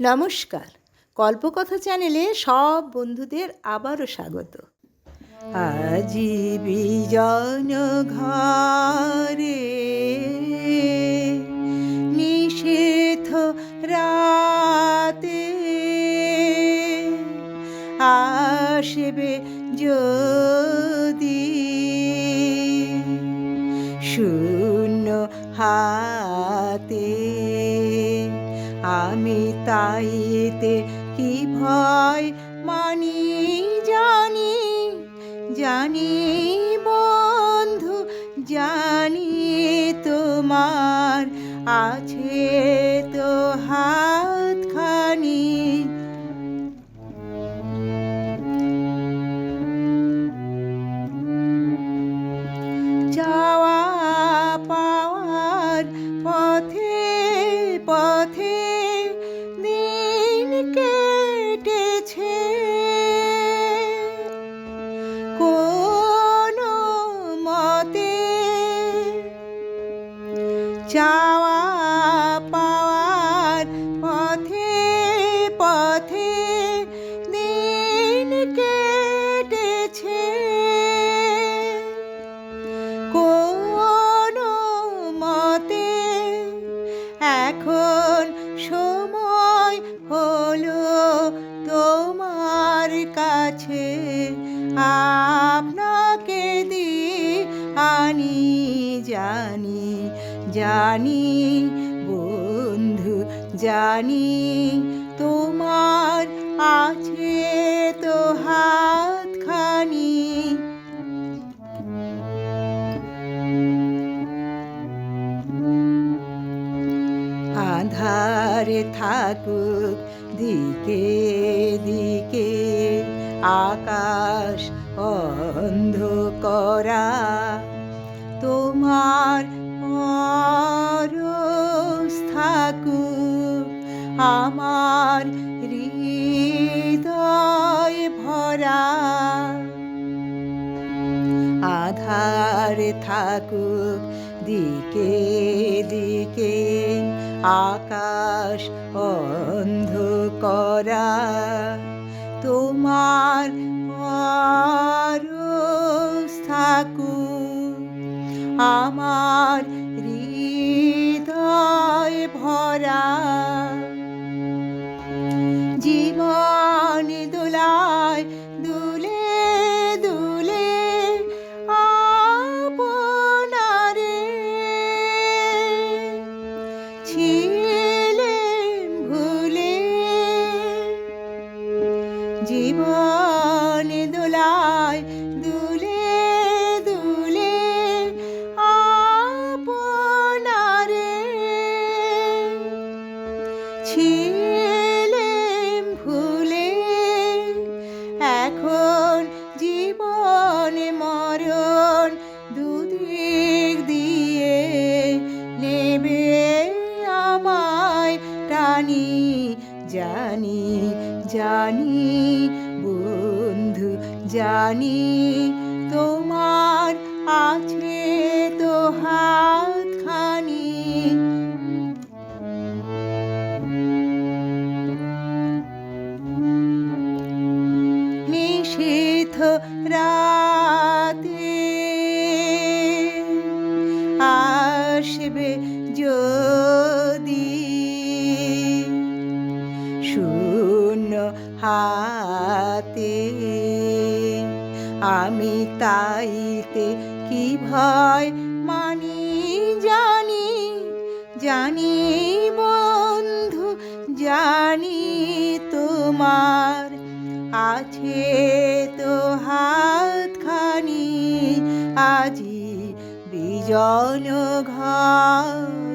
নমস্কার। কল্পকথা চ্যানেলে সব বন্ধুদের আবারও স্বাগত। আজি বিজন ঘরে নিষেধ রাতে আসবে যদি শূন্য হাতে আমি তাইতে কি ভয় মানি জানি জানি বন্ধু জানি তোমার আছে তো হাতখানি চাওয়া পাওয়ার পথে পথে দিন কেটেছে। কোনো মতে এখন সময় হলো তোমার কাছে। আপনাকে দি আনি জানি জানি বন্ধু জানি তোমার আছে তো হাতখানি। আধারে থাকুক দিকে দিকে আকাশ অন্ধ করা আমার হৃদয় ভরা। আধার থাকুক দিকে দিকে, আকাশ অন্ধ করা তোমার থাকুক, আমার হৃদয় ভরা। দুলে দুলে আপনারে। ছিলে ভুলে জীবন দোলায় দুলে দুলে আপনারে। ছিলেম জানি বন্ধু জানি তোমার আছে তো হাতখানি। নিষিদ্ধ রাতে আসবে যদি হাতে। আমি তাইতে কি ভয় মানি জানি জানি বন্ধু, জানি তোমার। আছে তো হাতখানি, আজি বিজন ঘর।